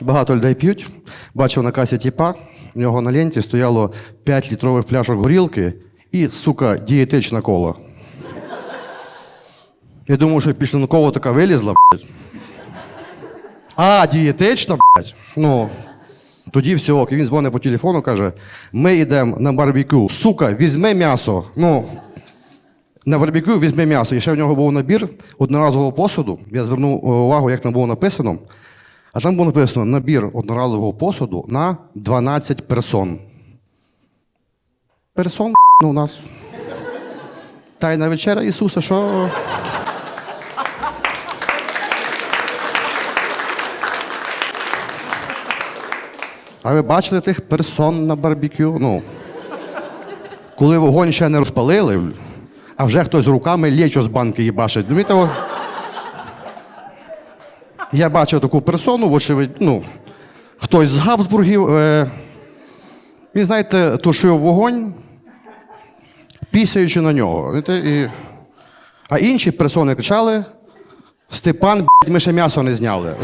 Багато людей п'ють. Бачив на касі тіпа, в нього на ленті стояло 5 літрових пляшок горілки і, сука, дієтична кола. Я думав, що коло така вилізла, блядь. А, дієтична, блядь. Ну. Тоді все, ок. І він дзвонить по телефону, каже: ми йдемо на барбекю. Сука, візьми м'ясо. Ну, на барбекю візьми м'ясо. І ще в нього був набір одноразового посуду. Я звернув е, увагу, як там було написано. А там було написано набір одноразового посуду на 12 персон. Персон ну, у нас. Тайна вечеря Ісуса, що. А ви бачили тих персон на барбекю? Ну, коли вогонь ще не розпалили, а вже хтось руками лічо з банки їбашить. Думаєте, о- я бачив таку персону, вочевидь, ну, хтось з Габсбургів. Е, він, знаєте, тушив вогонь, пісяючи на нього. І... А інші персони кричали: Степан, блядь, ми ще м'ясо не зняли.